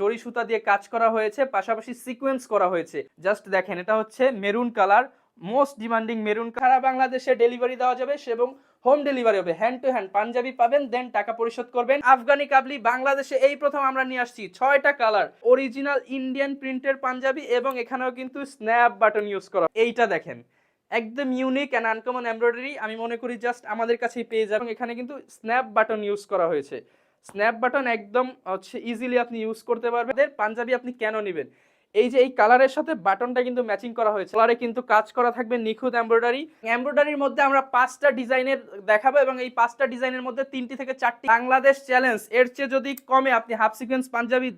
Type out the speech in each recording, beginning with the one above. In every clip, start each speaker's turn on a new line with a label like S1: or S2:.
S1: জরি সুতা দিয়ে কাজ করা হয়েছে, পাশাপাশি সিকোয়েন্স করা হয়েছে। জাস্ট দেখেন, এটা হচ্ছে maroon colour most demanding maroon সারা বাংলাদেশে ডেলিভারি দেওয়া যাবে এবং হোম ডেলিভারি হবে। হ্যান্ড টু হ্যান্ড পাঞ্জাবি পাবেন দেন টাকা পরিশোধ করবেন। আফগানি কাবলি, বাংলাদেশে এই প্রথম আমরা নিয়ে আসছি। ছয়টা কালার অরিজিনাল ইন্ডিয়ান প্রিন্টের পাঞ্জাবি এবং এখানেও কিন্তু স্ন্যাপ বাটন ইউজ করা। এইটা দেখেন, একদম ইউনিক অ্যান্ড আনকমন এমব্রয়ডারি আমি মনে করি জাস্ট আমাদের কাছেই পেয়ে যাবেন। এখানে কিন্তু স্ন্যাপ বাটন ইউজ করা হয়েছে। স্ন্যাপ বাটন একদম হচ্ছে ইজিলি আপনি ইউজ করতে পারবেন। পাঞ্জাবি আপনি কেন নেবেন? এই যে এই কালারের সাথে বাটনটা কিন্তু ম্যাচিং করা হয়েছে। কালারে কিন্তু কাজ করা থাকবে নিখুঁত এমব্রয়ডারি এমব্রয়ডারির মধ্যে আমরা পাঁচটা ডিজাইনের দেখাবো এবং এই পাঁচটা ডিজাইনের মধ্যে তিনটি থেকে চারটি বাংলাদেশ চ্যালেঞ্জ এর চেয়ে যদি কমে আপনি হাফ সিকোয়েন্স পাঞ্জাবি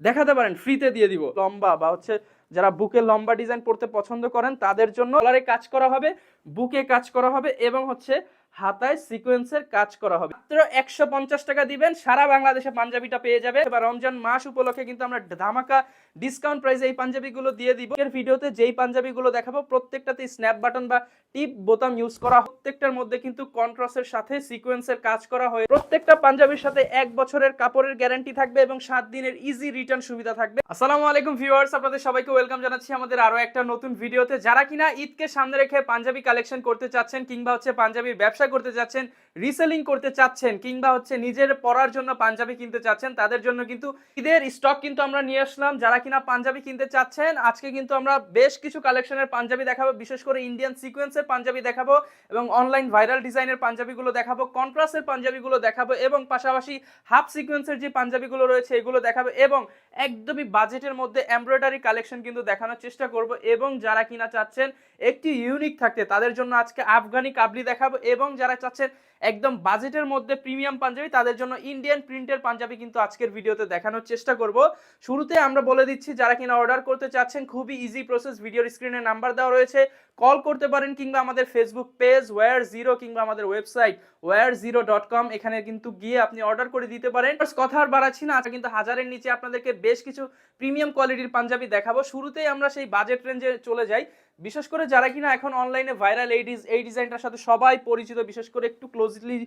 S1: দেখাতে পারেন ফ্রিতে দিয়ে দিব। লম্বা বা হচ্ছে যারা বুকে লম্বা ডিজাইন পড়তে পছন্দ করেন, তাদের জন্য কলারে কাজ করা হবে বুকে কাজ করা হবে এবং হচ্ছে হাতায় সিকোয়েন্সের কাজ করা হবে। মাত্র একশো পঞ্চাশ টাকা দিবেন, সারা বাংলাদেশে পাঞ্জাবিটা পেয়ে যাবে এবার রমজান মাস উপলক্ষে কিন্তু আমরা ধামাকা ডিসকাউন্ট প্রাইসে এই পাঞ্জাবিগুলো দিয়ে দিব। এর ভিডিওতে যেই পাঞ্জাবিগুলো দেখাবো প্রত্যেকটাতে স্ন্যাপ বাটন বা টিপ বোতাম ইউজ করা। প্রত্যেকটার মধ্যে কিন্তু কন্ট্রাস্টের সাথে সিকোয়েন্সের কাজ করা হয়। প্রত্যেকটা পাঞ্জাবির সাথে এক বছরের কাপড়ের গ্যারান্টি থাকবে এবং সাত দিনের ইজি রিটার্ন সুবিধা থাকবে। আসসালামু আলাইকুম ভিউয়ার্স আপনাদের সবাইকে ওয়েলকাম জানাচ্ছি আমাদের আরও একটা নতুন ভিডিওতে। যারা কিনা ঈদকে সামনে রেখে পাঞ্জাবি কালেকশন করতে চাচ্ছেন কিংবা হচ্ছে পাঞ্জাবির ব্যবসা করতে চাচ্ছেন রিসেলিং করতে চাচ্ছেন কিংবা হচ্ছে নিজের পরার জন্য পাঞ্জাবি কিনতে চাচ্ছেন, তাদের জন্য কিন্তু ঈদের স্টক কিন্তু আমরা নিয়ে আসলাম। যারা কিনা পাঞ্জাবি কিনতে চাচ্ছেন, আজকে কিন্তু আমরা বেশ কিছু কালেকশনের পাঞ্জাবি দেখাবো, বিশেষ করে ইন্ডিয়ান সিকোয়েন্সের পাঞ্জাবি দেখাবো এবং অনলাইন ভাইরাল ডিজাইনের পাঞ্জাবিগুলো দেখাবো কন্ট্রাস্টের পাঞ্জাবিগুলো দেখাবো এবং পাশাপাশি হাফ সিকোয়েন্সের যে পাঞ্জাবিগুলো রয়েছে, এগুলো দেখাবো এবং একদমই বাজেটের মধ্যে এমব্রয়ডারি কালেকশন কিন্তু দেখানোর চেষ্টা করব এবং যারা কিনা চাচ্ছেন একটি ইউনিক থাকতে, তাদের জন্য আজকে আফগানি কাবলি দেখাবো এবং যারা চাচ্ছেন একদম বাজেটের মধ্যে প্রিমিয়াম পাঞ্জাবি, তাদের জন্য ইন্ডিয়ান প্রিন্টের পাঞ্জাবি কিন্তু আজকের ভিডিওতে দেখানোর চেষ্টা করব। শুরুতে আমরা বলে দিচ্ছি, যারা কিনা অর্ডার করতে চাচ্ছেন, খুবই ইজি প্রসেস ভিডিওর স্ক্রিনে নাম্বার দেওয়া রয়েছে। কল করতে পারেন কিংবা আমাদের ফেসবুক পেজ ওয়ার জিরো কিংবা আমাদের website war zero dot com এখানে কিন্তু গিয়ে আপনি অর্ডার করে দিতে পারেন। কথা আর বাড়াচ্ছি না কিন্তু হাজারের নিচে আপনাদেরকে বেশ কিছু প্রিমিয়াম কোয়ালিটির পাঞ্জাবি দেখাবো। শুরুতেই আমরা সেই বাজেট রেঞ্জে চলে যাই। বিশেষ করে যারা কিনা এখন অনলাইনে ভাইরাল এই এই ডিজাইনটার সাথে সবাই পরিচিত, বিশেষ করে একটু ক্লোজলি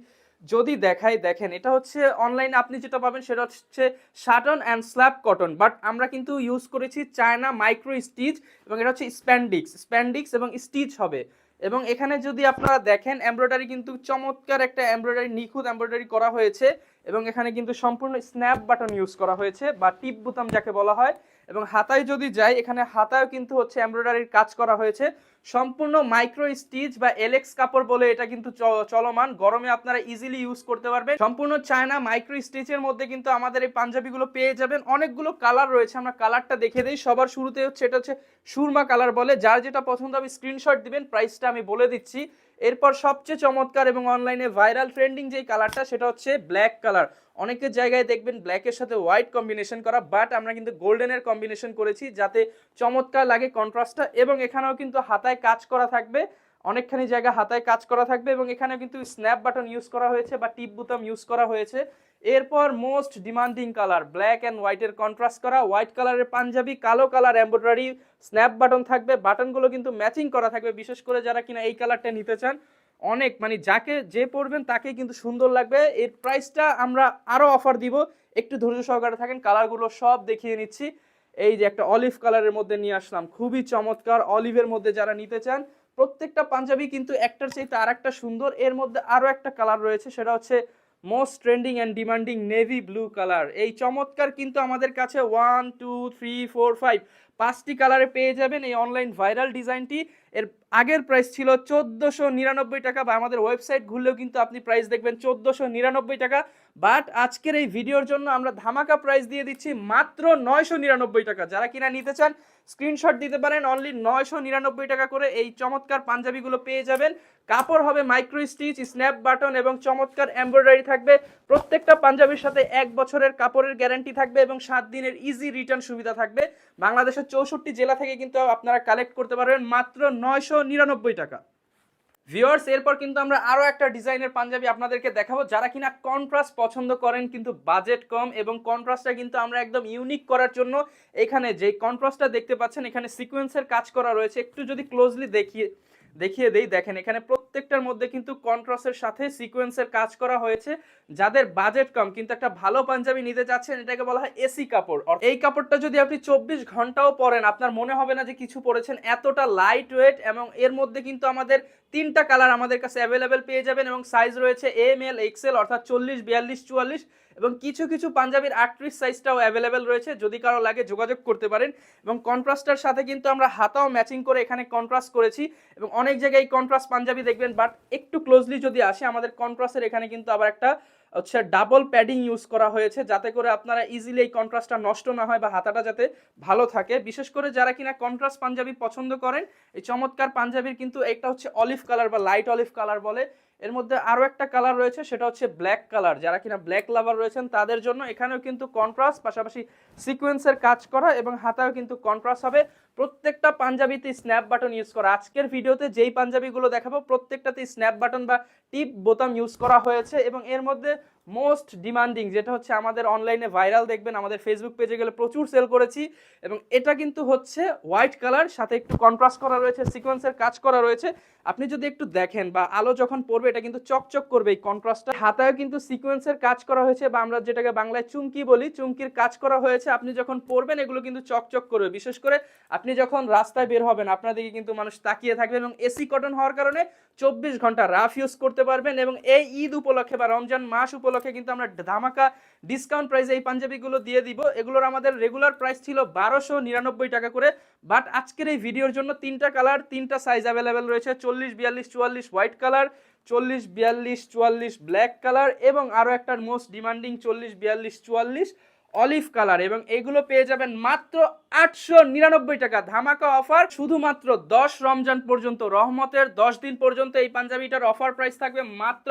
S1: যদি দেখাই, দেখেন, এটা হচ্ছে অনলাইনে আপনি যেটা পাবেন সেটা হচ্ছে satin and slub cotton but আমরা কিন্তু ইউজ করেছি চায়না মাইক্রো স্টিচ এবং এটা হচ্ছে স্প্যান্ডিক্স স্প্যান্ডিক্স এবং স্টিচ হবে। এবং এখানে যদি আপনারা দেখেন এমব্রয়ডারি কিন্তু চমৎকার একটা এমব্রয়ডারি নিখুঁত এমব্রয়ডারি করা হয়েছে এবং এখানে কিন্তু সম্পূর্ণ স্ন্যাপ বাটন ইউজ করা হয়েছে বা টিপ বোতাম যাকে বলা হয়। এবং হাতায় যদি যাই, এখানে হাতায়ও কিন্তু হচ্ছে এমব্রয়ডারির কাজ করা হয়েছে। সম্পূর্ণ মাইক্রো স্টিচ বা এলেক্স কাপড় বলে এটা কিন্তু চলমান। গরমে আপনারা ইজিলি ইউজ করতে পারবেন। সম্পূর্ণ চায়না মাইক্রো স্টিচের মধ্যে কিন্তু আমাদের এই পাঞ্জাবিগুলো পেয়ে যাবেন। অনেকগুলো কালার রয়েছে, আমরা কালারটা দেখে দিই। সবার শুরুতে হচ্ছে, এটা হচ্ছে সুরমা কালার বলে। যার যেটা পছন্দ হবে স্ক্রিনশট দিবেন প্রাইসটা আমি বলে দিচ্ছি। এরপর সবচেয়ে চমৎকার এবং অনলাইনে ভাইরাল ট্রেন্ডিং যেই কালারটা, সেটা হচ্ছে ব্ল্যাক কালার অনেকের জায়গায় দেখবেন ব্ল্যাকের সাথে হোয়াইট কম্বিনেশন করা বাট আমরা কিন্তু গোল্ডেনের কম্বিনেশন করেছি যাতে চমৎকার লাগে কন্ট্রাস্টটা এবং এখানেও কিন্তু হাতায় কাজ করা থাকবে, অনেকখানি জায়গা হাতায় কাজ করা থাকবে এবং এখানে কিন্তু স্ন্যাপ বাটন ইউজ করা হয়েছে বা টিপ বুতাম ইউজ করা হয়েছে। এরপর most demanding colour black and হোয়াইটের কন্ট্রাস্ট করা হোয়াইট কালারের পাঞ্জাবি, কালো কালার এমব্রয়ডারি স্ন্যাপ বাটন থাকবে বাটনগুলো কিন্তু ম্যাচিং করা থাকবে, বিশেষ করে যারা কিনা এই কালারটা নিতে চান। অনেক মানে যাকে যে পরবেন তাকেই কিন্তু সুন্দর লাগবে। এর প্রাইসটা আমরা আরও অফার দিব। একটু ধৈর্য সহকারে থাকেন কালারগুলো সব দেখিয়ে নিচ্ছি। এই যে একটা অলিভ কালারের মধ্যে নিয়ে আসলাম। খুবই চমৎকার। অলিভের মধ্যে যারা নিতে চান, প্রত্যেকটা পাঞ্জাবি কিন্তু একটার চাইতে আর একটা সুন্দর। এর মধ্যে আরও একটা কালার রয়েছে, সেটা হচ্ছে most trending and demanding navy blue colour এই চমৎকার কিন্তু আমাদের কাছে one two three four five পাঁচটি কালারে পেয়ে যাবেন এই অনলাইন ভাইরাল ডিজাইনটি এর আগের প্রাইস ছিল চোদ্দোশো নিরানব্বই টাকা, বা আমাদের ওয়েবসাইট ঘুরলেও কিন্তু আপনি প্রাইস দেখবেন চোদ্দোশো নিরানব্বই টাকা। বাট আজকের এই ভিডিওর জন্য আমরা ধামাকা প্রাইস দিয়ে দিচ্ছি মাত্র নয়শো নিরানব্বই টাকা। যারা কিনা নিতে চান স্ক্রিনশট দিতে পারেন অনলি নয়শো নিরানব্বই টাকা করে এই চমৎকার পাঞ্জাবিগুলো পেয়ে যাবেন। কাপড় হবে মাইক্রো স্টিচ স্ন্যাপ বাটন এবং চমৎকার এমব্রয়ডারি থাকবে। প্রত্যেকটা পাঞ্জাবির সাথে এক বছরের কাপড়ের গ্যারান্টি থাকবে এবং সাত দিনের ইজি রিটার্ন সুবিধা থাকবে। বাংলাদেশের চৌষট্টি জেলা থেকে কিন্তু আপনারা কালেক্ট করতে পারবেন মাত্র নয়শো নিরানব্বই টাকা। ভিউয়ার্স এরপর কিন্তু আমরা আরও একটা ডিজাইনের পাঞ্জাবি আপনাদেরকে দেখাবো, যারা কিনা কন্ট্রাস্ট পছন্দ করেন কিন্তু বাজেট কম এবং কন্ট্রাস্টটা কিন্তু আমরা একদম ইউনিক করার জন্য এখানে যে কন্ট্রাস্টটা দেখতে পাচ্ছেন, এখানে সিকোয়েন্সের কাজ করা রয়েছে। একটু যদি ক্লোজলি দেখিয়ে দেখিয়ে দেই, দেখেন এখানে প্রত্যেকটার মধ্যে কিন্তু কন্ট্রাস্টের সাথে সিকোয়েন্সের কাজ করা হয়েছে। যাদের বাজেট কম, কিন্তু একটা ভালো পাঞ্জাবি নিতে যাচ্ছেন, এটাকে বলা হয় এসি কাপড়। এই কাপড়টা যদি আপনি চব্বিশ ঘন্টাও পরেন, আপনার মনে হবে না যে কিছু পরেছেন, এতটা লাইট ওয়েট এবং এর মধ্যে কিন্তু আমাদের তিনটা কালার আমাদের কাছে অ্যাভেলেবেল পেয়ে যাবেন এবং সাইজ রয়েছে এম এল এক্সেল অর্থাৎ চল্লিশ, বিয়াল্লিশ, চুয়াল্লিশ। এবং কিছু কিছু পাঞ্জাবির আটত্রিশ সাইজটাও অ্যাভেলেবেল রয়েছে। যদি কারও লাগে যোগাযোগ করতে পারেন এবং কন্ট্রাস্টের সাথে কিন্তু আমরা হাতাও ম্যাচিং করে এখানে কন্ট্রাস্ট করেছি এবং অনেক জায়গায় এই কন্ট্রাস্ট পাঞ্জাবি দেখবেন বাট একটু ক্লোজলি যদি আসে, আমাদের কন্ট্রাস্টের এখানে কিন্তু আবার একটা হচ্ছে ডাবল প্যাডিং ইউজ করা হয়েছে, যাতে করে আপনারা ইজিলি এই কন্ট্রাস্টটা নষ্ট না হয় বা হাতাটা যাতে ভালো থাকে। বিশেষ করে যারা কিনা কন্ট্রাস্ট পাঞ্জাবি পছন্দ করেন, এই চমৎকার পাঞ্জাবির কিন্তু একটা হচ্ছে অলিভ কালার বা লাইট অলিভ কালার বলে। এর মধ্যে আরও একটা কালার রয়েছে, সেটা হচ্ছে ব্ল্যাক কালার যারা কিনা ব্ল্যাক লাভার রয়েছেন, তাদের জন্য এখানেও কিন্তু কন্ট্রাস্ট পাশাপাশি সিকোয়েন্সের কাজ করা এবং হাতাও কিন্তু কন্ট্রাস্ট হবে। প্রত্যেকটা পাঞ্জাবিতে স্ন্যাপ বাটন ইউজ করা। আজকের ভিডিওতে যেই পাঞ্জাবিগুলো দেখাবো প্রত্যেকটাতে স্ন্যাপ বাটন বা টিপ বোতাম ইউজ করা হয়েছে এবং এর মধ্যে মোস্ট ডিমান্ডিং, যেটা হচ্ছে আমাদের অনলাইনে ভাইরাল দেখবেন, আমাদের ফেসবুক পেজে গেলে প্রচুর সেল করেছি এবং এটা কিন্তু হচ্ছে হোয়াইট কালার সাথে একটু কন্ট্রাস্ট করা রয়েছে সিকোয়েন্সের কাজ করা রয়েছে। আপনি যদি একটু দেখেন বা আলো যখন পড়বে, এটা কিন্তু চকচক করবে এই কন্ট্রাস্টটা হাতায় কিন্তু সিকোয়েন্সের কাজ করা হয়েছে বা আমরা যেটাকে বাংলায় চুমকি বলি, চুমকির কাজ করা হয়েছে। আপনি যখন পরবেন এগুলো কিন্তু চকচক করবে। বিশেষ করে আপনি যখন রাস্তায় বের হবেন আপনার দিকে কিন্তু মানুষ তাকিয়ে থাকবে এবং এসি কটন হওয়ার কারণে চব্বিশ ঘণ্টা রাফ ইউজ করতে পারবেন এবং এই ঈদ উপলক্ষে বা রমজান মাস উপলক্ষে কিন্তু আমরা ধামাকা ডিসকাউন্ট প্রাইসে এই পাঞ্জাবিগুলো দিয়ে দিব। এগুলোর আমাদের রেগুলার প্রাইস ছিল বারোশো নিরানব্বই টাকা করে। বাট আজকের এই ভিডিওর জন্য তিনটা কালার তিনটা সাইজ অ্যাভেলেবেল রয়েছে। চল্লিশ, বিয়াল্লিশ, চুয়াল্লিশ হোয়াইট কালার চল্লিশ, বিয়াল্লিশ, চুয়াল্লিশ ব্ল্যাক কালার এবং আরও একটা মোস্ট ডিমান্ডিং চল্লিশ, বিয়াল্লিশ, চুয়াল্লিশ অলিভ কালার এবং এগুলো পেয়ে যাবেন মাত্র আটশো নিরানব্বই টাকা ধামাকা অফার। শুধুমাত্র দশ রমজান পর্যন্ত রহমতের দশ দিন পর্যন্ত এই পাঞ্জাবিটার অফার প্রাইস থাকবে মাত্র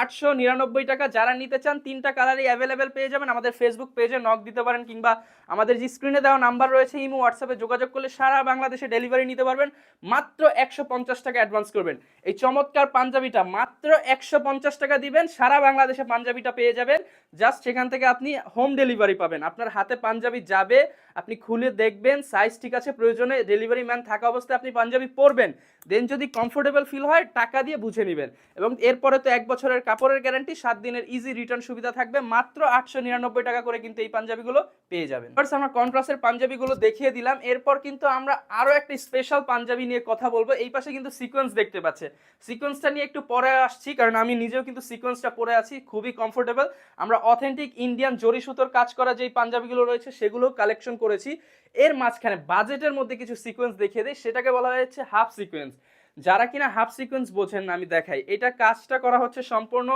S1: আটশো নিরানব্বই টাকা। যারা নিতে চান, তিনটা কালারই অ্যাভেলেবেল পেয়ে যাবেন। আমাদের ফেসবুক পেজে নক দিতে পারেন কিংবা আমাদের যে স্ক্রিনে দেওয়া নাম্বার রয়েছে, ইমো হোয়াটসঅ্যাপে যোগাযোগ করলে সারা বাংলাদেশে ডেলিভারি নিতে পারবেন। মাত্র একশো পঞ্চাশ টাকা অ্যাডভান্স করবেন। এই চমৎকার পাঞ্জাবিটা মাত্র একশো পঞ্চাশ টাকা দিবেন। সারা বাংলাদেশে পাঞ্জাবিটা পেয়ে যাবেন। জাস্ট সেখান থেকে আপনি হোম ডেলিভারি পাবেন। আপনার হাতে পাঞ্জাবি যাবে আপনি খুলে দেখবেন সাইজ ঠিক আছে, প্রয়োজনে ডেলিভারি ম্যান থাকা অবস্থায় আপনি পাঞ্জাবি পরবেন। দেন যদি কমফোর্টেবল ফিল হয়, টাকা দিয়ে বুঝে নেবেন। এবং এরপরে তো এক বছরের কাপড়ের গ্যারান্টি সাত দিনের ইজি রিটার্ন সুবিধা থাকবে। মাত্র আটশো নিরানব্বই টাকা করে কিন্তু এই পাঞ্জাবিগুলো পেয়ে যাবেন। First আমরা কন্ট্রাস্টের পাঞ্জাবিগুলো দেখিয়ে দিলাম। এরপর কিন্তু আমরা আরও একটা স্পেশাল পাঞ্জাবি নিয়ে কথা বলব। এই পাশে কিন্তু সিকোয়েন্স দেখতে পাচ্ছে। সিকোয়েন্সটা নিয়ে একটু পরে আসছি, কারণ আমি নিজেও কিন্তু সিকোয়েন্সটা পরে আছি। খুবই কমফোর্টেবল আমরা অথেন্টিক ইন্ডিয়ান জরি সুতোর কাজ করা যেই পাঞ্জাবিগুলো রয়েছে সেগুলো কালেকশন করেছি। এর মাঝখানে বাজেটের মধ্যে কিছু সিকোয়েন্স দেখিয়ে দিই, সেটাকে বলা হয়েছে হাফ সিকোয়েন্স যারা কিনা হাফ সিকোয়েন্স বোঝেন আমি দেখাই। এটা কাজটা করা হচ্ছে সম্পূর্ণ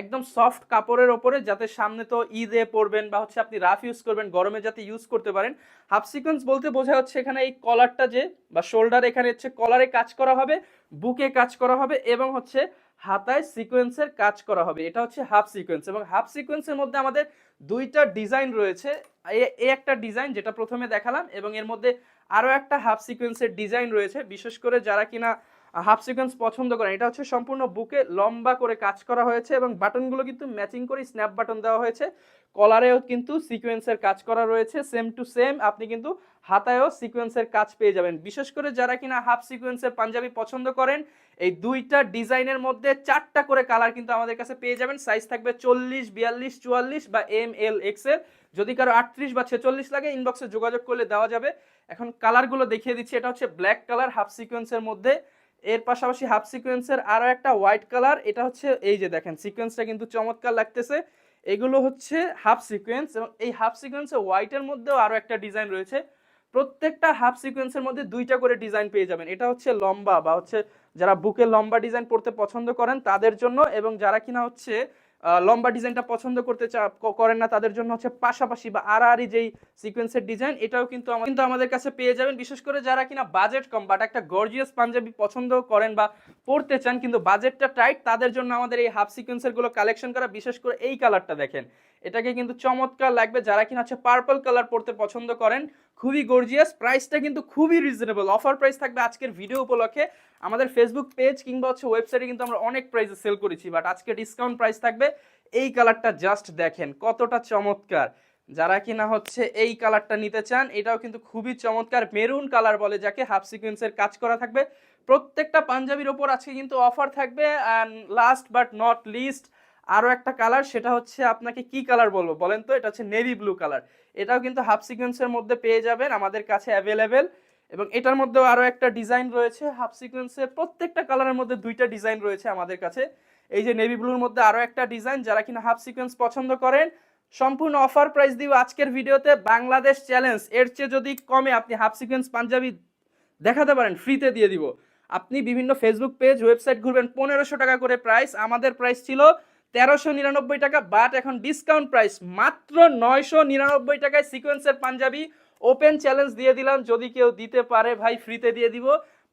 S1: একদম সফট কাপড়ের ওপরে, যাতে সামনে তো ঈদে পরবেন বা হচ্ছে আপনি রাফ ইউজ করবেন, গরমে যাতে ইউজ করতে পারেন। হাফ সিকোয়েন্স বলতে বোঝা হচ্ছে এখানে এই কলারটা যে, বা শোল্ডার এখানে হচ্ছে কলারে কাজ করা হবে বুকে কাজ করা হবে এবং হচ্ছে হাতায় সিকোয়েন্সের কাজ করা হবে। এটা হচ্ছে হাফ সিকোয়েন্স এবং হাফ সিকোয়েন্সের মধ্যে আমাদের দুইটা ডিজাইন রয়েছে। এ একটা ডিজাইন যেটা প্রথমে দেখালাম এবং এর মধ্যে আরও একটা হাফ সিকোয়েন্সের ডিজাইন রয়েছে। বিশেষ করে যারা কিনা হাফ সিকোয়েন্স পছন্দ করেন, এটা হচ্ছে সম্পূর্ণ বুকে লম্বা করে কাজ করা হয়েছে এবং বাটনগুলো কিন্তু ম্যাচিং করে স্ন্যাপ বাটন দেওয়া হয়েছে। কলারেও কিন্তু সিকোয়েন্সের কাজ করা রয়েছে সেম টু সেম আপনি কিন্তু হাতায়ও সিকোয়েন্সের কাজ পেয়ে যাবেন। বিশেষ করে যারা কিনা হাফ সিকোয়েন্সের পাঞ্জাবি পছন্দ করেন, এই দুইটা ডিজাইনের মধ্যে চারটা করে কালার কিন্তু আমাদের কাছে পেয়ে যাবেন। সাইজ থাকবে চল্লিশ, বিয়াল্লিশ, চুয়াল্লিশ বা এম এল এক্সেল যদি কারও আটত্রিশ বা ছেচল্লিশ লাগে ইনবক্সে যোগাযোগ করলে দেওয়া যাবে। এখন কালারগুলো দেখিয়ে দিচ্ছি, এটা হচ্ছে ব্ল্যাক কালার হাফ সিকোয়েন্সের মধ্যে। এর পাশাপাশি হাফ সিকোয়েন্সের আরও একটা হোয়াইট কালার এটা হচ্ছে এই যে দেখেন সিকোয়েন্সটা কিন্তু চমৎকার লাগতেছে। এগুলো হচ্ছে হাফ সিকোয়েন্স এবং এই হাফ সিকোয়েন্সে হোয়াইটের মধ্যেও আরও একটা ডিজাইন রয়েছে। প্রত্যেকটা হাফ সিকোয়েন্সের মধ্যে দুইটা করে ডিজাইন পেয়ে যাবেন। এটা হচ্ছে লম্বা বা হচ্ছে যারা বুকে লম্বা ডিজাইন পড়তে পছন্দ করেন তাদের জন্য এবং যারা কিনা হচ্ছে লম্বা ডিজাইনটা পছন্দ করতে চা করেন না তাদের জন্য হচ্ছে পাশাপাশি বা আড়াআড়ি যেই সিকোয়েন্সের ডিজাইন এটাও কিন্তু কিন্তু আমাদের কাছে পেয়ে যাবেন। বিশেষ করে যারা কিনা বাজেট কম বাট একটা গর্জিয়াস পাঞ্জাবি পছন্দ করেন বা পড়তে চান কিন্তু বাজেটটা টাইট তাদের জন্য আমাদের এই হাফ সিকোয়েন্সেরগুলো কালেকশন করা, বিশেষ করে এই কালারটা দেখেন। এটাকে কিন্তু চমৎকার লাগবে। যারা কিনা হচ্ছে পার্পল কালার পড়তে পছন্দ করেন, খুবই গর্জিয়াস প্রাইসটা কিন্তু খুবই রিজনেবল অফার প্রাইস থাকবে আজকের ভিডিও উপলক্ষে। আমাদের ফেসবুক পেজ কিংবা হচ্ছে ওয়েবসাইটে কিন্তু আমরা অনেক প্রাইসে সেল করেছি বাট আজকে ডিসকাউন্ট প্রাইস থাকবে। এই কালারটা জাস্ট দেখেন, কতটা চমৎকার। যারা কিনা হচ্ছে এই কালারটা নিতে চান, এটাও কিন্তু খুবই চমৎকার। মেরুন কালার বলে যাকে হাফ সিকোয়েন্সের কাজ করা থাকবে। প্রত্যেকটা পাঞ্জাবির ওপর আজকে কিন্তু অফার থাকবে। And last but not least আরও একটা কালার সেটা হচ্ছে আপনাকে কি কালার বলব বলেন তো? এটা হচ্ছে নেভি ব্লু কালার এটাও কিন্তু হাফ সিকোয়েন্সের মধ্যে পেয়ে যাবেন, আমাদের কাছে অ্যাভেলেবেল এবং এটার মধ্যেও আরও একটা ডিজাইন রয়েছে হাফ সিকোয়েন্সের প্রত্যেকটা কালারের মধ্যে দুইটা ডিজাইন রয়েছে আমাদের কাছে। এই যে নেভি ব্লুর মধ্যে আরও একটা ডিজাইন যারা কিনা হাফ সিকোয়েন্স পছন্দ করেন, সম্পূর্ণ অফার প্রাইস দিব আজকের ভিডিওতে বাংলাদেশ চ্যালেঞ্জ এর চেয়ে যদি কমে আপনি হাফ সিকোয়েন্স পাঞ্জাবি দেখাতে পারেন ফ্রিতে দিয়ে দিব। আপনি বিভিন্ন ফেসবুক পেজ ওয়েবসাইট ঘুরবেন, পনেরোশো টাকা করে প্রাইস আমাদের প্রাইস ছিল তেরোশো নিরানব্বই টাকা বাট এখন ডিসকাউন্ট প্রাইস মাত্র নয়শো নিরানব্বই টাকায় সিকোয়েন্সের পাঞ্জাবি ওপেন চ্যালেঞ্জ দিয়ে দিলাম। যদি কেউ দিতে পারে ভাই ফ্রিতে দিয়ে দিব।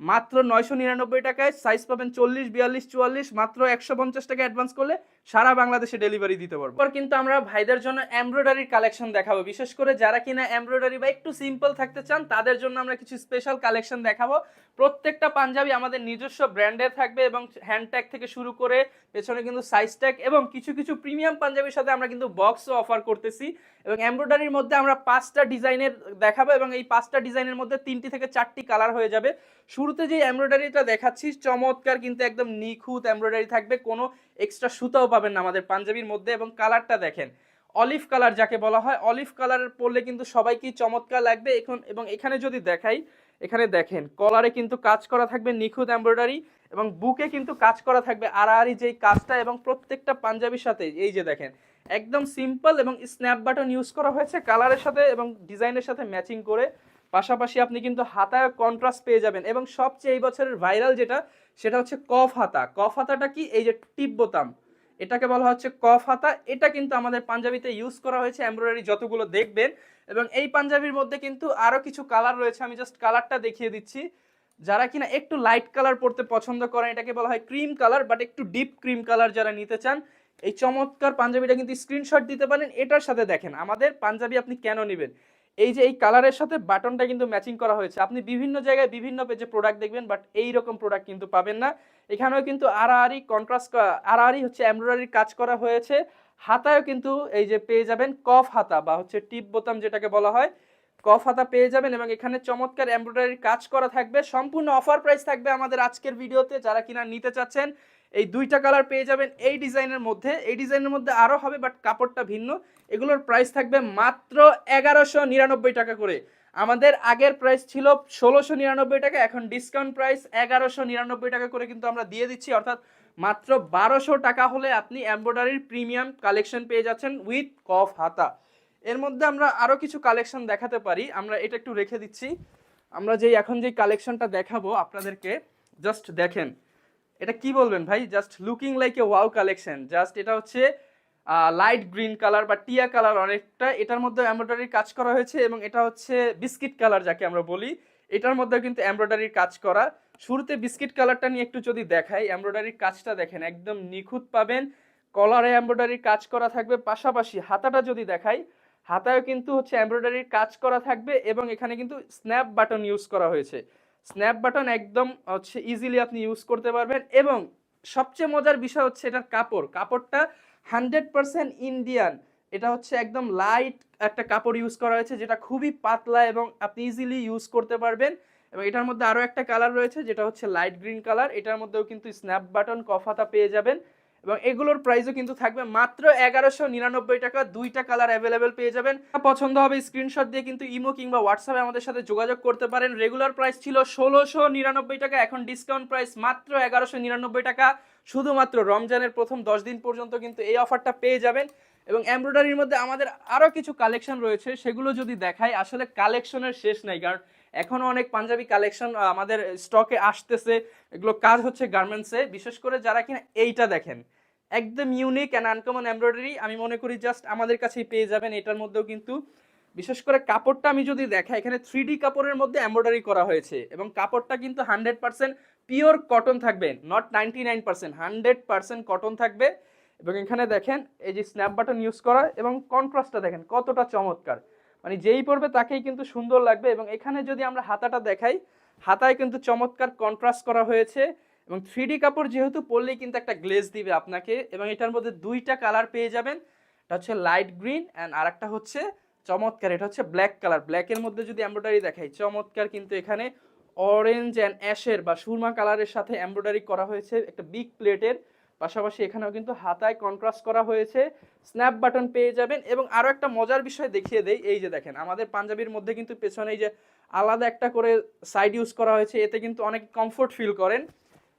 S1: মাত্র নয়শো নিরানব্বই টাকায় সাইজ পাবেন চল্লিশ, বিয়াল্লিশ, চুয়াল্লিশ, মাত্র একশো পঞ্চাশ টাকা অ্যাডভান্স করলে সারা বাংলাদেশে ডেলিভারি দিতে পারব। এরপর কিন্তু আমরা ভাইদের জন্য এমব্রয়ডারির কালেকশন দেখাবো। বিশেষ করে যারা কিনা এমব্রয়ডারি বা একটু সিম্পল থাকতে চান, তাদের জন্য আমরা কিছু স্পেশাল কালেকশন দেখাবো। প্রত্যেকটা পাঞ্জাবি আমাদের নিজস্ব ব্র্যান্ডের থাকবে এবং হ্যান্ড ট্যাগ থেকে শুরু করে পেছনে কিন্তু সাইজ ট্যাগ এবং কিছু কিছু প্রিমিয়াম পাঞ্জাবির সাথে আমরা কিন্তু বক্সও অফার করতেছি। এবং এমব্রয়ডারির মধ্যে আমরা পাঁচটা ডিজাইনের দেখাবো এবং এই পাঁচটা ডিজাইনের মধ্যে তিনটি থেকে চারটি কালার হয়ে যাবে। শুরুতে যে এমব্রয়ডারিটা দেখাচ্ছি চমৎকার কিন্তু একদম নিখুঁত এমব্রয়ডারি থাকবে। কোনো এক্সট্রা সুতাও পাবেন না আমাদের পাঞ্জাবির মধ্যে এবং কালারটা দেখেন। অলিভ কালার যাকে বলা হয় অলিভ কালার পরলে কিন্তু সবাইকেই চমৎকার লাগবে। এখন এবং এখানে যদি দেখাই, এখানে দেখেন কলারে কিন্তু কাজ করা থাকবে নিখুঁত এমব্রয়ডারি এবং বুকে কিন্তু কাজ করা থাকবে আড়াআড়ি যেই কাজটা এবং প্রত্যেকটা পাঞ্জাবির সাথে, এই যে দেখেন, একদম সিম্পল এবং স্ন্যাপ বাটন ইউজ করা হয়েছে কালারের সাথে এবং ডিজাইনের সাথে ম্যাচিং করে। পাশাপাশি আপনি কিন্তু হাতায় কন্ট্রাস্ট পেয়ে যাবেন এবং সবচেয়ে এই বছরের ভাইরাল যেটা, সেটা হচ্ছে কফ হাতা। কফ হাতাটা কি? এই যে টিপ বোতাম এটাকে বলা হচ্ছে কফ হাতা। এটা কিন্তু আমাদের পাঞ্জাবিতে ইউজ করা হয়েছে এমব্রয়ডারি যতগুলো দেখবেন। এবং এই পাঞ্জাবির মধ্যে কিন্তু আরও কিছু কালার রয়েছে। আমি জাস্ট কালারটা দেখিয়ে দিচ্ছি। যারা কিনা একটু লাইট কালার পড়তে পছন্দ করেন, এটাকে বলা হয় ক্রিম কালার বাট একটু ডিপ ক্রিম কালার যারা নিতে চান, এই চমৎকার পাঞ্জাবিটা কিন্তু স্ক্রিনশট দিতে পারেন। এটার সাথে দেখেন, আমাদের পাঞ্জাবি আপনি কেন নেবেন? এই যে এই কালারের সাথে বাটনটা কিন্তু ম্যাচিং করা হয়েছে। আপনি বিভিন্ন জায়গায় বিভিন্ন পেজে প্রোডাক্ট দেখবেন বাট এই রকম প্রোডাক্ট কিন্তু পাবেন না। এখানেও কিন্তু আড়াআড়ি কন্ট্রাস্ট আড়াআড়ি হচ্ছে এমব্রয়ডারির কাজ করা হয়েছে। হাতায়ও কিন্তু এই যে পেয়ে যাবেন কফ হাতা বা হচ্ছে টিপ বোতাম যেটাকে বলা হয়। কফ হাতা পেয়ে যাবেন এবং এখানে চমৎকার এমব্রয়ডারির কাজ করা থাকবে। সম্পূর্ণ অফার প্রাইস থাকবে আমাদের আজকের ভিডিওতে। যারা কিনা নিতে চাচ্ছেন, এই দুইটা কালার পেয়ে যাবেন। এই ডিজাইনের মধ্যে, এই ডিজাইনের মধ্যে আরও হবে বাট কাপড়টা ভিন্ন। এগুলোর প্রাইস থাকবে মাত্র এগারোশো নিরানব্বই টাকা করে। আমাদের আগের প্রাইস ছিল ষোলোশো নিরানব্বই টাকা, এখন ডিসকাউন্ট প্রাইস এগারোশো নিরানব্বই টাকা করে কিন্তু আমরা দিয়ে দিচ্ছি। অর্থাৎ মাত্র বারোশো টাকা হলে আপনি এমব্রয়ডারির প্রিমিয়াম কালেকশন পেয়ে যাচ্ছেন উইথ কফ হাতা। এর মধ্যে আমরা আরও কিছু কালেকশন দেখাতে পারি। আমরা এটা একটু রেখে দিচ্ছি। আমরা যেই এখন যেই কালেকশনটা দেখাবো আপনাদেরকে জাস্ট দেখেন। এটা কি বলবেন ভাই? Just looking like a wow collection just এটা হচ্ছে লাইট গ্রিন কালার বা টিয়া কালার অনেকটা এটার মধ্যে এমব্রয়ডারির কাজ করা হয়েছে এবং এটা হচ্ছে বিস্কিট কালার যাকে আমরা বলি। এটার মধ্যে কিন্তু এমব্রয়ডারির কাজ করা। শুরুতে বিস্কিট কালারটা নিয়ে একটু যদি দেখাই এমব্রয়ডারির কাজটা দেখেন, একদম নিখুঁত পাবেন। কলারে এমব্রয়ডারির কাজ করা থাকবে। পাশাপাশি হাতাটা যদি দেখাই, হাতায়ও কিন্তু হচ্ছে এমব্রয়ডারির কাজ করা থাকবে এবং এখানে কিন্তু স্ন্যাপ বাটন ইউজ করা হয়েছে। স্ন্যাপ বাটন একদম হচ্ছে ইজিলি আপনি ইউজ করতে পারবেন এবং সবচেয়ে মজার বিষয় হচ্ছে এটার কাপড়। কাপড়টা হান্ড্রেড পারসেন্ট ইন্ডিয়ান। এটা হচ্ছে একদম লাইট একটা কাপড় ইউজ করা হয়েছে, যেটা খুবই পাতলা এবং আপনি ইজিলি ইউজ করতে পারবেন। এবং এটার মধ্যে আরও একটা কালার রয়েছে, যেটা হচ্ছে লাইট গ্রিন কালার এটার মধ্যেও কিন্তু স্ন্যাপ বাটন কফাতা পেয়ে যাবেন। এবং এগুলোর প্রাইসও কিন্তু থাকবে মাত্র এগারোশো নিরানব্বই টাকা। দুইটা কালার অ্যাভেলেবেল পেয়ে যাবেন। পছন্দ হবে স্ক্রিনশট দিয়ে কিন্তু ইমো কিংবা হোয়াটসঅ্যাপে আমাদের সাথে যোগাযোগ করতে পারেন। রেগুলার প্রাইস ছিল ষোলোশো নিরানব্বই টাকা, এখন ডিসকাউন্ট প্রাইস মাত্র এগারোশো নিরানব্বই টাকা। শুধুমাত্র রমজানের প্রথম দশ দিন পর্যন্ত কিন্তু এই অফারটা পেয়ে যাবেন। এবং এমব্রয়ডারির মধ্যে আমাদের আরও কিছু কালেকশন রয়েছে, সেগুলো যদি দেখাই, আসলে কালেকশনের শেষ নাই, কারণ এখনও অনেক পাঞ্জাবি কালেকশন আমাদের স্টকে আসতেছে। এগুলো কাজ হচ্ছে গার্মেন্টসে বিশেষ করে যারা কিনা এইটা দেখেন, একদম ইউনিক অ্যান্ড আনকমন এমব্রয়ডারি আমি মনে করি জাস্ট আমাদের কাছেই পেয়ে যাবেন। এটার মধ্যেও কিন্তু বিশেষ করে কাপড়টা আমি যদি দেখা এখানে থ্রি ডি কাপড়ের মধ্যে এমব্রয়ডারি করা হয়েছে এবং কাপড়টা কিন্তু হান্ড্রেড পার্সেন্ট পিওর কটন থাকবে not ninety nine percent hundred percent cotton থাকবে। এবং এখানে দেখেন, এই যে স্ন্যাপ বাটন ইউজ করা এবং কন্ট্রাস্টটা দেখেন, কতটা চমৎকার। মানে যেই পড়বে তাকেই কিন্তু সুন্দর লাগবে এবং এখানে যদি আমরা হাতাটা দেখাই, হাতায় কিন্তু চমৎকার কন্ট্রাস্ট করা হয়েছে এবং থ্রি কাপড় যেহেতু পরলেই কিন্তু একটা গ্লেজ দিবে আপনাকে এবং এটার মধ্যে দুইটা কালার পেয়ে যাবেন। এটা হচ্ছে লাইট গ্রিন অ্যান্ড আর একটা হচ্ছে চমৎকার, এটা হচ্ছে ব্ল্যাক কালার ব্ল্যাকের মধ্যে যদি এমব্রয়ডারি দেখাই, চমৎকার কিন্তু এখানে অরেঞ্জ অ্যান্ড অ্যাশের বা সুরমা কালারের সাথে এমব্রয়ডারি করা হয়েছে একটা বিগ প্লেটের পাশাপাশি এখানেও কিন্তু হাতায় কন্ট্রাস্ট করা হয়েছে। স্ন্যাপ বাটন পেয়ে যাবেন এবং আরও একটা মজার বিষয় দেখিয়ে দেই, এই যে দেখেন, আমাদের পাঞ্জাবির মধ্যে কিন্তু পেছনে যে আলাদা একটা করে সাইড ইউজ করা হয়েছে, এতে কিন্তু অনেক কমফোর্ট ফিল করেন।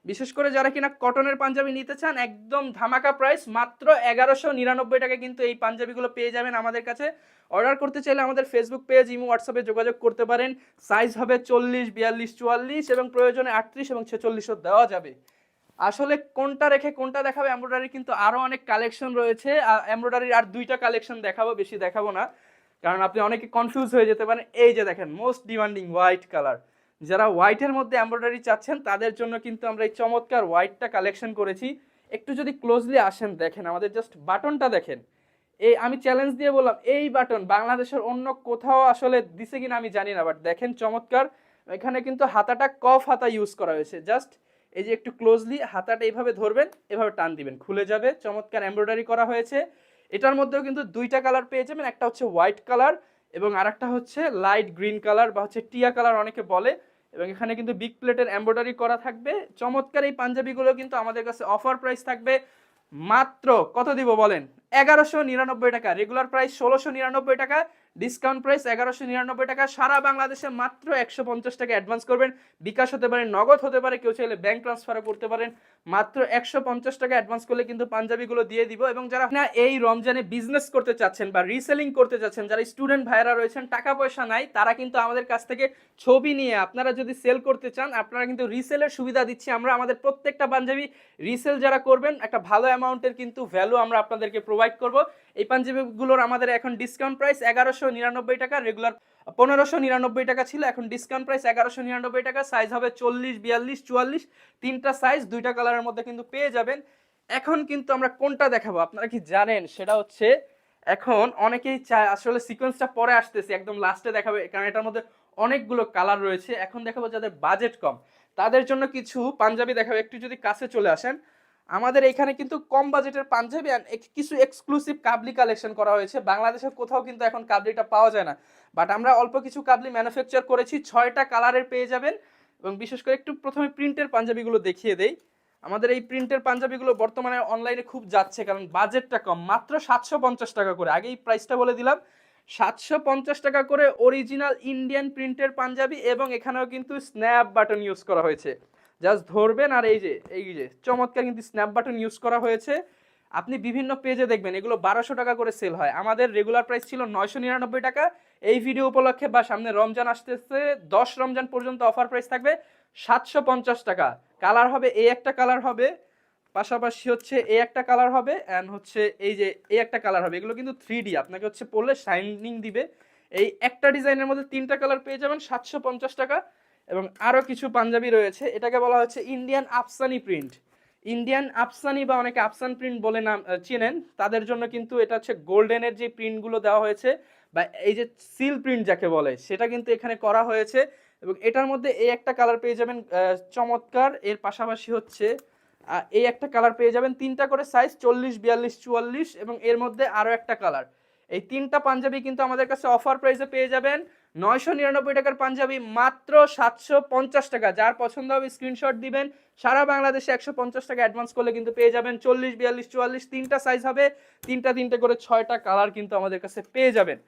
S1: বিশেষ করে যারা কিনা কটনের পাঞ্জাবি নিতে চান, একদম ধামাকা প্রাইস মাত্র এগারোশো নিরানব্বই টাকা কিন্তু এই পাঞ্জাবিগুলো পেয়ে যাবেন আমাদের কাছে। অর্ডার করতে চাইলে আমাদের ফেসবুক পেজ ইমো হোয়াটসঅ্যাপে যোগাযোগ করতে পারেন। সাইজ হবে চল্লিশ, বিয়াল্লিশ, চুয়াল্লিশ এবং প্রয়োজনে আটত্রিশ এবং ছেচল্লিশও দেওয়া যাবে। আসলে কোনটা রেখে কোনটা দেখাবে এমব্রয়ডারি কিন্তু আরও অনেক কালেকশন রয়েছে। এমব্রয়ডারির আর দুইটা কালেকশন দেখাবো, বেশি দেখাবো না। কারণ আপনি অনেকে কনফিউজ হয়ে যেতে পারেন। এই যে দেখেন মোস্ট ডিমান্ডিং হোয়াইট কালার যারা হোয়াইটের মধ্যে এমব্রয়ডারি চাচ্ছেন, তাদের জন্য কিন্তু আমরা এই চমৎকার হোয়াইটটা কালেকশন করেছি। একটু যদি ক্লোজলি আসেন, দেখেন, আমাদের জাস্ট বাটনটা দেখেন। এই আমি চ্যালেঞ্জ দিয়ে বললাম, এই বাটন বাংলাদেশের অন্য কোথাও আসলে দিছে কিনা আমি জানি না বাট দেখেন চমৎকার। এখানে কিন্তু হাতাটা কফ হাতা ইউজ করা হয়েছে। জাস্ট এই যে একটু ক্লোজলি হাতাটা এইভাবে ধরবেন, এভাবে টান দিবেন। খুলে যাবে, চমৎকার এমব্রয়ডারি করা হয়েছে। এটার মধ্যেও কিন্তু দুইটা কালার পেয়ে যাবেন, একটা হচ্ছে হোয়াইট কালার এবং আরেকটা হচ্ছে লাইট গ্রিন কালার বা হচ্ছে টিয়া কালার অনেকে বলে এবং এখানে কিন্তু বিগ প্লেটের এমব্রয়ডারি করা থাকবে। চমৎকার এই পাঞ্জাবিগুলো কিন্তু আমাদের কাছে অফার প্রাইস থাকবে মাত্র কত দিব বলেন? এগারোশো নিরানব্বই টাকা রেগুলার প্রাইস ষোলোশো নিরানব্বই টাকা ডিসকাউন্ট প্রাইস এগারোশো নিরানব্বই টাকা। সারা বাংলাদেশে মাত্র একশো পঞ্চাশ টাকা অ্যাডভান্স করবেন। বিকাশ হতে পারে, নগদ হতে পারে, কেউ চাইলে ব্যাংক ট্রান্সফারও করতে পারেন। মাত্র একশো পঞ্চাশ টাকা অ্যাডভান্স করলে কিন্তু পাঞ্জাবিগুলো দিয়ে দিব এবং যারা না এই রমজানে বিজনেস করতে চাচ্ছেন বা রিসেলিং করতে চাচ্ছেন, যারা স্টুডেন্ট ভাইরা রয়েছেন টাকা পয়সা নাই, তারা কিন্তু আমাদের কাছ থেকে ছবি নিয়ে, আপনারা যদি সেল করতে চান, আপনারা কিন্তু রিসেলের সুবিধা দিচ্ছি আমরা। আমাদের প্রত্যেকটা পাঞ্জাবি রিসেল যারা করবেন, একটা ভালো অ্যামাউন্টের কিন্তু ভ্যালু আমরা আপনাদেরকে প্রোভাইড করব। এই পাঞ্জাবিগুলোর আমাদের এখন ডিসকাউন্ট প্রাইস এগারোশো নিরানব্বই টাকা রেগুলার পনেরোশো নিরানব্বই টাকা ছিল, এখন ডিসকাউন্ট প্রাইস এগারোশো নিরানব্বই টাকা সাইজ হবে চল্লিশ, বিয়াল্লিশ, চুয়াল্লিশ, তিনটা সাইজ দুইটা কালারের মধ্যে কিন্তু পেয়ে যাবেন। এখন কিন্তু আমরা কোনটা দেখাবো, আপনারা কি জানেন? সেটা হচ্ছে, এখন অনেকেই চায়, আসলে সিকোয়েন্সটা পরে আসতেছে, একদম লাস্টে দেখাবে, কারণ এটার মধ্যে অনেকগুলো কালার রয়েছে। এখন দেখাবো যাদের বাজেট কম। তাদের জন্য কিছু পাঞ্জাবি দেখাবো, একটু যদি কাছে চলে আসেন। আমাদের এখানে কিন্তু কম বাজেটের পাঞ্জাবি কিছু এক্সক্লুসিভ কাবলি কালেকশন করা হয়েছে। বাংলাদেশের কোথাও কিন্তু এখন কাবলিটা পাওয়া যায় না। বাট আমরা অল্প কিছু কাবলি ম্যানুফ্যাকচার করেছি, ছয়টা কালারের পেয়ে যাবেন। এবং বিশেষ করে একটু প্রথমে প্রিন্টের পাঞ্জাবিগুলো দেখিয়ে দেই। আমাদের এই প্রিন্টের পাঞ্জাবিগুলো বর্তমানে অনলাইনে খুব যাচ্ছে, কারণ বাজেটটা কম। মাত্র সাতশো পঞ্চাশ টাকা করে। আগেই প্রাইসটা বলে দিলাম। সাতশো পঞ্চাশ টাকা করে অরিজিনাল ইন্ডিয়ান প্রিন্টের পাঞ্জাবি এবং এখানেও কিন্তু স্ন্যাপ বাটন ইউজ করা হয়েছে। জাস্ট ধরবেন আর এই যে এই যে, চমৎকার কিন্তু স্ন্যাপ বাটন ইউজ করা হয়েছে। আপনি বিভিন্ন পেজে দেখবেন, এগুলো বারোশো টাকা করে সেল হয়। আমাদের রেগুলার প্রাইস ছিল নয়শো নিরানব্বই টাকা। এই ভিডিও উপলক্ষে বা সামনে রমজান আসতেছে, দশ রমজান পর্যন্ত অফার প্রাইস থাকবে সাতশো পঞ্চাশ টাকা। কালার হবে এই একটা কালার হবে, পাশাপাশি হচ্ছে এই একটা কালার হবে অ্যান্ড হচ্ছে এই যে এই একটা কালার হবে। এগুলো কিন্তু থ্রি আপনাকে হচ্ছে পড়লে শাইনিং দিবে। এই একটা ডিজাইনের মধ্যে তিনটা কালার পেয়ে যাবেন সাতশো পঞ্চাশ টাকা। এবং আরও কিছু পাঞ্জাবি রয়েছে। এটাকে বলা হচ্ছে ইন্ডিয়ান আফসানি প্রিন্ট ইন্ডিয়ান আফসানি বা অনেকে আফসান প্রিন্ট বলে নাম চেনেন। তাদের জন্য কিন্তু এটা হচ্ছে গোল্ডেনের যে প্রিন্টগুলো দেওয়া হয়েছে বা এই যে সিল প্রিন্ট যাকে বলে, সেটা কিন্তু এখানে করা হয়েছে। এবং এটার মধ্যে এই একটা কালার পেয়ে যাবেন চমৎকার। এর পাশাপাশি হচ্ছে এই একটা কালার পেয়ে যাবেন তিনটা করে সাইজ চল্লিশ, বিয়াল্লিশ, চুয়াল্লিশ এবং এর মধ্যে আরও একটা কালার এই তিনটা পাঞ্জাবি কিন্তু আমাদের কাছে অফার প্রাইসে পেয়ে যাবেন। নয়শো নিরানব্বই টাকার পাঞ্জাবি মাত্র সাতশো পঞ্চাশ টাকা। যার পছন্দ হবে স্ক্রিনশট দিবেন। সারা বাংলাদেশে একশো পঞ্চাশ টাকা অ্যাডভান্স করলে কিন্তু পেয়ে যাবেন চল্লিশ, বিয়াল্লিশ, চুয়াল্লিশ, তিনটা সাইজ হবে। তিনটা, তিনটে করে ছয়টা কালার কিন্তু আমাদের কাছে পেয়ে যাবেন।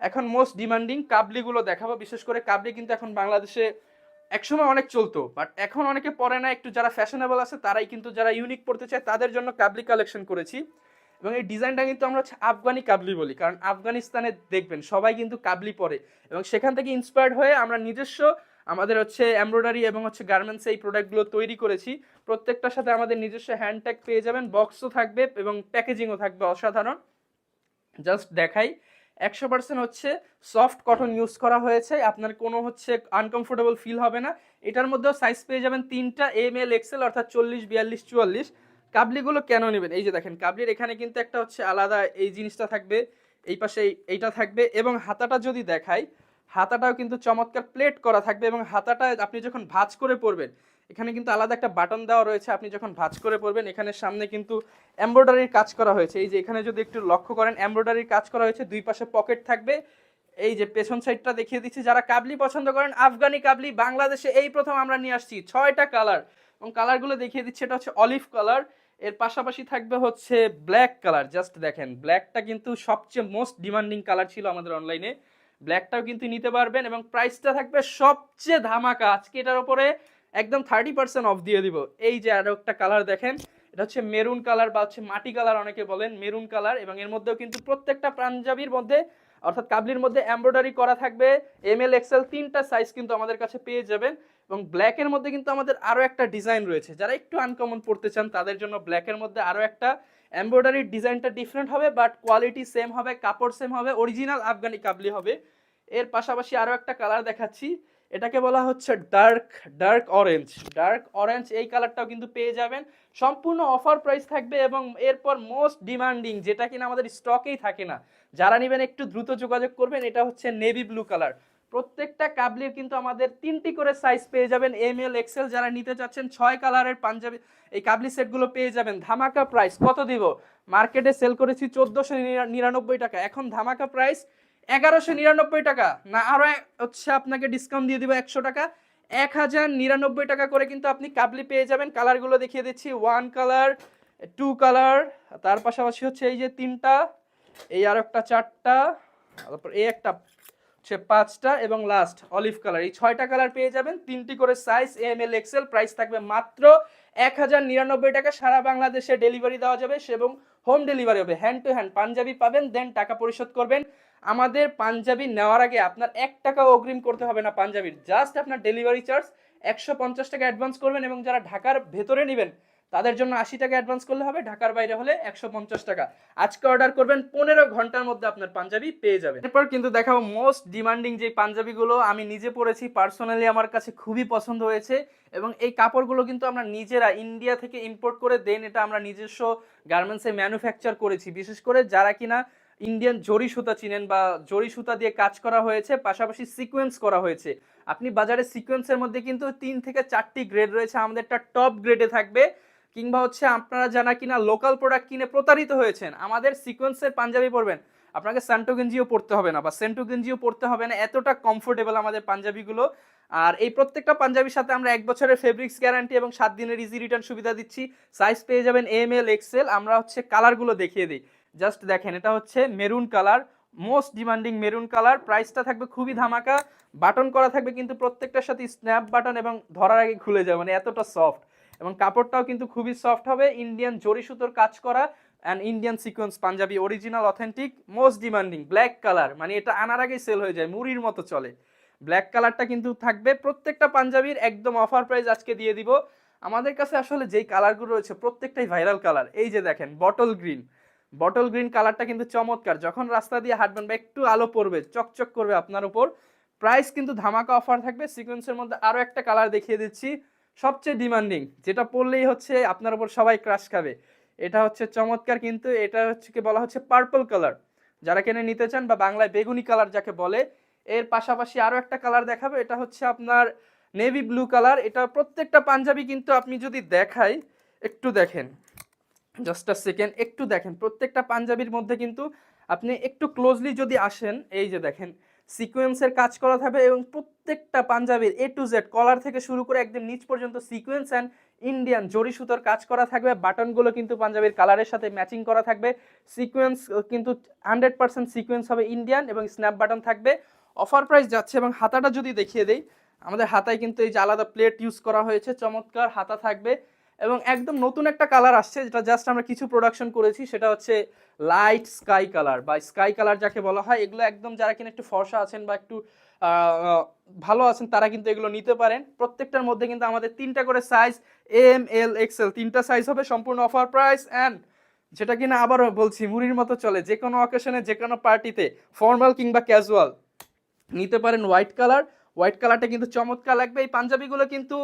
S1: এখন মোস্ট ডিমান্ডিং কাবলিগুলো দেখাবো। বিশেষ করে কাবলি কিন্তু এখন বাংলাদেশে একসময় অনেক চলতো বাট এখন অনেকে পরে না। একটু যারা ফ্যাশনেবল আছে, তারাই কিন্তু যারা ইউনিক পড়তে চায়, তাদের জন্য কাবলি কালেকশন করেছি। এবং এই ডিজাইনটা কিন্তু আমরা হচ্ছে আফগানি কাবলি বলি, কারণ আফগানিস্তানে দেখবেন সবাই কিন্তু কাবলি পরে। এবং সেখান থেকে ইন্সপায়ার্ড হয়ে আমরা নিজস্ব আমাদের হচ্ছে এমব্রয়ডারি এবং হচ্ছে গার্মেন্টস এই প্রোডাক্টগুলো তৈরি করেছি। প্রত্যেকটার সাথে আমাদের নিজস্ব হ্যান্ডট্যাগ পেয়ে যাবেন বক্সও থাকবে এবং প্যাকেজিংও থাকবে অসাধারণ। জাস্ট দেখাই, একশো পার্সেন্ট হচ্ছে সফট কটন ইউজ করা হয়েছে, আপনার কোনো হচ্ছে আনকমফোর্টেবল ফিল হবে না। এটার মধ্যেও সাইজ পেয়ে যাবেন তিনটা এম এল এক্সেল অর্থাৎ চল্লিশ, বিয়াল্লিশ, চুয়াল্লিশ। কাবলিগুলো কেন নেবেন? এই যে দেখেন, কাবলির এখানে কিন্তু একটা হচ্ছে আলাদা এই জিনিসটা থাকবে, এই পাশে এইটা থাকবে এবং হাতাটা যদি দেখাই, হাতাটাও কিন্তু চমৎকার প্লেট করা থাকবে এবং হাতাটা আপনি যখন ভাঁজ করে পরবেন, এখানে কিন্তু আলাদা একটা বাটন দেওয়া রয়েছে, আপনি যখন ভাঁজ করে পরবেন, এখানে সামনে কিন্তু এমব্রয়ডারির কাজ করা হয়েছে। এই যে এখানে যদি একটু লক্ষ্য করেন এমব্রয়ডারির কাজ করা হয়েছে, দুই পাশে পকেট থাকবে। এই যে পেছন সাইডটা দেখিয়ে দিচ্ছি, যারা কাবলি পছন্দ করেন, আফগানি কাবলি, বাংলাদেশে এই প্রথম আমরা নিয়ে আসছি, ছয়টা কালার এবং কালারগুলো দেখিয়ে দিচ্ছি, এটা হচ্ছে অলিভ কালার এর পাশাপাশি থাকবে হচ্ছে ব্ল্যাক কালার জাস্ট দেখেন ব্ল্যাকটা কিন্তু সবচেয়ে মোস্ট ডিমান্ডিং কালার ছিল আমাদের অনলাইনে ব্ল্যাকটাও কিন্তু নিতে পারবেন এবং প্রাইসটা থাকবে সবচেয়ে ধামাকা। আজকে এটার উপরে একদম থার্টি পার্সেন্ট অফ দিয়ে দিব। এই যে আরও একটা কালার দেখেন, এটা হচ্ছে মেরুন কালার বা হচ্ছে মাটি কালার অনেকে বলেন মেরুন কালার এবং এর মধ্যেও কিন্তু প্রত্যেকটা পাঞ্জাবির মধ্যে অর্থাৎ কাবলির মধ্যে এমব্রয়ডারি করা থাকবে এম এল এক্সেল তিনটা সাইজ কিন্তু আমাদের কাছে পেয়ে যাবেন এবং ব্ল্যাকের মধ্যে কিন্তু আমাদের আরও একটা ডিজাইন রয়েছে। যারা একটু আনকমন পড়তে চান, তাদের জন্য ব্ল্যাকের মধ্যে আরও একটা এমব্রয়ডারির ডিজাইনটা ডিফারেন্ট হবে বাট কোয়ালিটি সেম হবে, কাপড় সেম হবে অরিজিনাল আফগানি কাবলি হবে। এর পাশাপাশি আরও একটা কালার দেখাচ্ছি, এটাকে বলা হচ্ছে dark dark orange dark orange এই কালারটাও কিন্তু পেয়ে যাবেন। সম্পূর্ণ অফার প্রাইস থাকবে এবং এরপর মোস্ট ডিমান্ডিং যেটা কিনা আমাদের স্টকেই থাকে না। যারা নেবেন একটু দ্রুত যোগাযোগ করবেন, এটা হচ্ছে নেভি ব্লু কালার প্রত্যেকটা কাবলির কিন্তু আমাদের তিনটি করে সাইজ পেয়ে যাবেন এম এল এক্সেল যারা নিতে চাচ্ছেন ছয় কালারের পাঞ্জাবি, এই কাবলি সেটগুলো পেয়ে যাবেন। ধামাকা প্রাইস কত দিব? মার্কেটে সেল করেছি চোদ্দোশো নিরানব্বই টাকা। এখন ধামাকা প্রাইস এগারোশো নিরানব্বই টাকা। না আরও হচ্ছে আপনাকে ডিসকাউন্ট দিয়ে দিব একশো টাকা। এক হাজার নিরানব্বই টাকা করে কিন্তু আপনি কাবলি পেয়ে যাবেন। কালারগুলো দেখিয়ে দিচ্ছি। ওয়ান কালার টু কালার তার পাশাপাশি হচ্ছে এই যে তিনটা। এই আর একটা চারটা, তারপর এই একটা, হচ্ছে পাঁচটা এবং লাস্ট অলিভ কালার এই ছয়টা কালার পেয়ে যাবেন, তিনটি করে size M L XL price থাকবে মাত্র এক হাজার নিরানব্বই টাকা। সারা বাংলাদেশে ডেলিভারি দেওয়া যাবে এবং হোম ডেলিভারি হবে। হ্যান্ড টু হ্যান্ড পাঞ্জাবি পাবেন দেন টাকা পরিশোধ করবেন। আমাদের পাঞ্জাবি নেওয়ার আগে আপনার এক টাকাও অগ্রিম করতে হবে না পাঞ্জাবির। জাস্ট আপনার ডেলিভারি চার্জ একশো পঞ্চাশ টাকা অ্যাডভান্স করবেন এবং যারা ঢাকার ভেতরে নেবেন তাদের জন্য আশি টাকা অ্যাডভান্স করলে হবে, ঢাকার বাইরে হলে একশো পঞ্চাশ টাকা। আজকে অর্ডার করবেন, পনেরো ঘণ্টার মধ্যে আপনার পাঞ্জাবি পেয়ে যাবেন। এরপর কিন্তু দেখাবো মোস্ট ডিমান্ডিং যে পাঞ্জাবিগুলো, আমি নিজে পরেছি পার্সোনালি আমার কাছে খুবই পছন্দ হয়েছে। এবং এই কাপড়গুলো কিন্তু আমরা নিজেরা ইন্ডিয়া থেকে ইম্পোর্ট করে দেন, এটা আমরা নিজস্ব গার্মেন্টসে ম্যানুফ্যাকচার করেছি। বিশেষ করে যারা কিনা ইন্ডিয়ান জরি সুতা চিনেন বা জরি সুতা দিয়ে কাজ করা হয়েছে, পাশাপাশি সিকোয়েন্স করা হয়েছে। আপনি বাজারে সিকোয়েন্সের মধ্যে কিন্তু তিন থেকে চারটি গ্রেড রয়েছে, আমাদেরটা টপ গ্রেডে থাকবে। কিংবা হচ্ছে আপনারা যারা কিনা লোকাল প্রোডাক্ট কিনে প্রতারিত হয়েছেন, আমাদের সিকোয়েন্সের পাঞ্জাবি পরবেন। আপনাকে স্যান্টো গেঞ্জিও পরতে হবে না বা সেন্টো গেঞ্জিও পরতে হবে না, এতটা কমফোর্টেবল আমাদের পাঞ্জাবিগুলো। আর এই প্রত্যেকটা পাঞ্জাবির সাথে আমরা এক বছরের ফেব্রিক্স গ্যারান্টি এবং সাত দিনের ইজি রিটার্ন সুবিধা দিচ্ছি। সাইজ পেয়ে যাবেন এম এল এক্সেল আমরা হচ্ছে কালারগুলো দেখিয়ে দিই। জাস্ট দেখেন, এটা হচ্ছে maroon colour most demanding maroon colour প্রাইসটা থাকবে খুবই ধামাকা। বাটন করা থাকবে কিন্তু প্রত্যেকটার সাথে স্ন্যাপ বাটন এবং ধরার আগে খুলে যাবে মানে এতটা সফট এবং কাপড়টাও কিন্তু খুবই সফট হবে। ইন্ডিয়ান জরি সুতোর কাজ করা and Indian sequence panjabi original authentic most demanding black colour মানে এটা আনার আগেই সেল হয়ে যায়, মুড়ির মতো চলে। ব্ল্যাক কালারটা কিন্তু থাকবে। প্রত্যেকটা পাঞ্জাবির একদম অফার প্রাইস আজকে দিয়ে দিব। আমাদের কাছে আসলে যেই কালারগুলো রয়েছে, প্রত্যেকটাই ভাইরাল কালার এই যে দেখেন বটল গ্রিন বটল গ্রিন কালারটা কিন্তু চমৎকার। যখন রাস্তা দিয়ে হাঁটবেন বা একটু আলো পড়বে, চকচক করবে আপনার উপর প্রাইস কিন্তু ধামাকা অফার থাকবে। সিকোয়েন্সের মধ্যে আরও একটা কালার দেখিয়ে দিচ্ছি। সবচেয়ে ডিমান্ডিং যেটা পড়লেই হচ্ছে আপনার উপর সবাই ক্রাশ খাবে। এটা হচ্ছে চমৎকার, কিন্তু এটা হচ্ছে বলা হচ্ছে পার্পল কালার যারা কেনে নিতে চান বা বাংলায় বেগুনি কালার যাকে বলে, এর পাশাপাশি আরও একটা কালার দেখাবো, এটা হচ্ছে আপনার নেভি ব্লু কালার এটা প্রত্যেকটা পাঞ্জাবি কিন্তু আপনি যদি দেখাই, একটু দেখেন। জাস্ট আ সেকেন্ড একটু দেখেন। প্রত্যেকটা পাঞ্জাবির মধ্যে কিন্তু আপনি একটু ক্লোজলি যদি আসেন, এই যে দেখেন সিকোয়েন্সের কাজ করা থাকবে এবং প্রত্যেকটা পাঞ্জাবির এ টু জেড কলার থেকে শুরু করে একদম নিচ পর্যন্ত সিকোয়েন্স অ্যান্ড ইন্ডিয়ান জরি সুতোর কাজ করা থাকবে। বাটনগুলো কিন্তু পাঞ্জাবির কালারের সাথে ম্যাচিং করা থাকবে। সিকোয়েন্স কিন্তু হান্ড্রেড পার্সেন্ট সিকোয়েন্স হবে ইন্ডিয়ান এবং স্ন্যাপ বাটন থাকবে। অফার প্রাইস যাচ্ছে এবং হাতাটা যদি দেখিয়ে দেই, আমাদের হাতায় কিন্তু এই যে আলাদা প্লেট ইউজ করা হয়েছে। চমৎকার হাতা থাকবে। এবং একদম নতুন একটা কালার আসছে, যেটা জাস্ট আমরা কিছু প্রোডাকশন করেছি, সেটা হচ্ছে লাইট স্কাই কালার বা স্কাই কালার যাকে বলা হয়, এগুলো একদম যারা কিনা একটু ফর্সা আছেন বা একটু ভালো আছেন, তারা কিন্তু এগুলো নিতে পারেন। প্রত্যেকটার মধ্যে কিন্তু আমাদের তিনটা করে সাইজ এম এল এক্সেল তিনটা সাইজ হবে সম্পূর্ণ অফার প্রাইস অ্যান্ড যেটা কিনা আবারও বলছি, মুড়ির মতো চলে। যে কোনো অকেশনে যে কোনো পার্টিতে ফর্মাল কিংবা ক্যাজুয়াল নিতে পারেন হোয়াইট কালার হোয়াইট কালারটা কিন্তু চমৎকার লাগবে। এই পাঞ্জাবিগুলো কিন্তু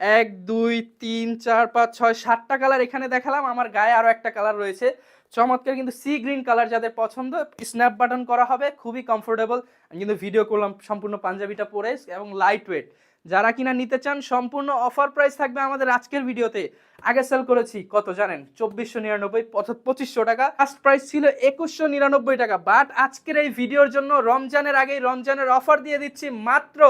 S1: এক, দুই, তিন, চার, পাঁচ, ছয়, সাতটা কালার এখানে দেখালাম। আমার গায়ে আরও একটা কালার রয়েছে। চমৎকার কিন্তু সি গ্রিন কালার যাদের পছন্দ স্ন্যাপ বাটন করা হবে, খুবই কমফোর্টেবল আমি কিন্তু ভিডিও করলাম সম্পূর্ণ পাঞ্জাবিটা পরে এবং লাইট ওয়েট যারা কিনা নিতে চান, সম্পূর্ণ অফার প্রাইস থাকবে আমাদের আজকের ভিডিওতে আগে সেল করেছি কত জানেন? চব্বিশশো নিরানব্বই পঁচিশশো টাকা। ফার্স্ট প্রাইস ছিল একুশশো নিরানব্বই টাকা। বাট আজকের এই ভিডিওর জন্য রমজানের আগেই রমজানের অফার দিয়ে দিচ্ছি মাত্র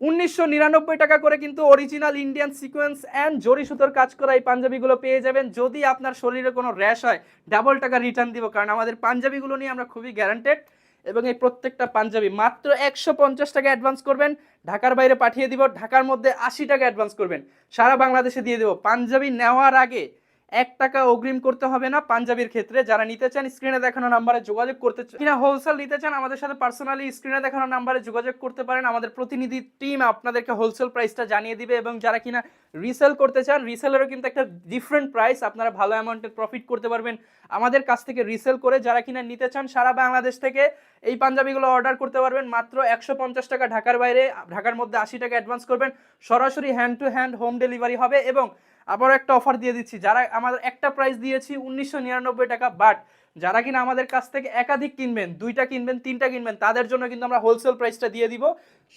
S1: উনিশশো নিরানব্বই টাকা করে কিন্তু অরিজিনাল ইন্ডিয়ান সিকোয়েন্স অ্যান্ড জরি সুতোর কাজ করা এই পাঞ্জাবিগুলো পেয়ে যাবেন। যদি আপনার শরীরে কোনো র্যাশ হয় ডাবল টাকা রিটার্ন দিব, কারণ আমাদের পাঞ্জাবিগুলো নিয়ে আমরা খুবই গ্যারান্টেড এবং এই প্রত্যেকটা পাঞ্জাবি মাত্র একশো পঞ্চাশ টাকা অ্যাডভান্স করবেন। ঢাকার বাইরে পাঠিয়ে দিব, ঢাকার মধ্যে আশি টাকা অ্যাডভান্স করবেন। সারা বাংলাদেশে দিয়ে দেবো। পাঞ্জাবি নেওয়ার আগে এক টাকা অগ্রিম করতে হবে না পাঞ্জাবির ক্ষেত্রে। যারা নিতে চান স্ক্রিনে দেখানো নাম্বারে যোগাযোগ করতে চান কিনা হোলসেল নিতে চান, আমাদের সাথে পার্সোনালি স্ক্রিনে দেখানো নাম্বারে যোগাযোগ করতে পারেন। আমাদের প্রতিনিধি টিম আপনাদেরকে হোলসেল প্রাইসটা জানিয়ে দিবে এবং যারা কিনা রিসেল করতে চান রিসেলেরও কিন্তু একটা ডিফারেন্ট প্রাইস আপনারা ভালো অ্যামাউন্টের প্রফিট করতে পারবেন আমাদের কাছ থেকে রিসেল করে। যারা কিনা নিতে চান, সারা বাংলাদেশ থেকে এই পাঞ্জাবিগুলো অর্ডার করতে পারবেন। মাত্র একশো পঞ্চাশ টাকা ঢাকার বাইরে, ঢাকার মধ্যে আশি টাকা অ্যাডভান্স করবেন। সরাসরি hand to hand home delivery হবে এবং আবারও একটা অফার দিয়ে দিচ্ছি। যারা আমাদের একটা প্রাইস দিয়েছি উনিশশো নিরানব্বই টাকা বাট যারা কিনা আমাদের কাছ থেকে একাধিক কিনবেন, দুইটা কিনবেন, তিনটা কিনবেন, তাদের জন্য কিন্তু আমরা হোলসেল প্রাইসটা দিয়ে দিব।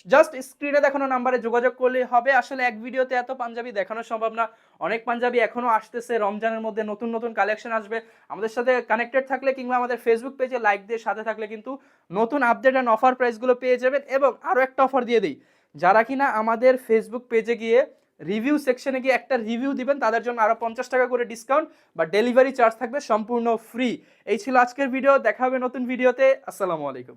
S1: জাস্ট স্ক্রিনে দেখানো নাম্বারে যোগাযোগ করলে হবে। আসলে এক ভিডিওতে এত পাঞ্জাবি দেখানো সম্ভব না। অনেক পাঞ্জাবি এখনও আসতেছে। রমজানের মধ্যে নতুন নতুন কালেকশন আসবে। আমাদের সাথে কানেক্টেড থাকলে কিংবা আমাদের ফেসবুক পেজে লাইক দিয়ে সাথে থাকলে কিন্তু নতুন আপডেট অ্যান্ড অফার প্রাইসগুলো পেয়ে যাবেন। এবং আরও একটা অফার দিয়ে দিই। যারা কিনা আমাদের ফেসবুক পেজে গিয়ে রিভিউ সেকশনে গিয়ে একটা রিভিউ দিবেন, তাদের জন্য আরও পঞ্চাশ টাকা করে ডিসকাউন্ট বা ডেলিভারি চার্জ থাকবে সম্পূর্ণ ফ্রি এই ছিল আজকের ভিডিও দেখা হবে নতুন ভিডিওতে আসসালামু আলাইকুম।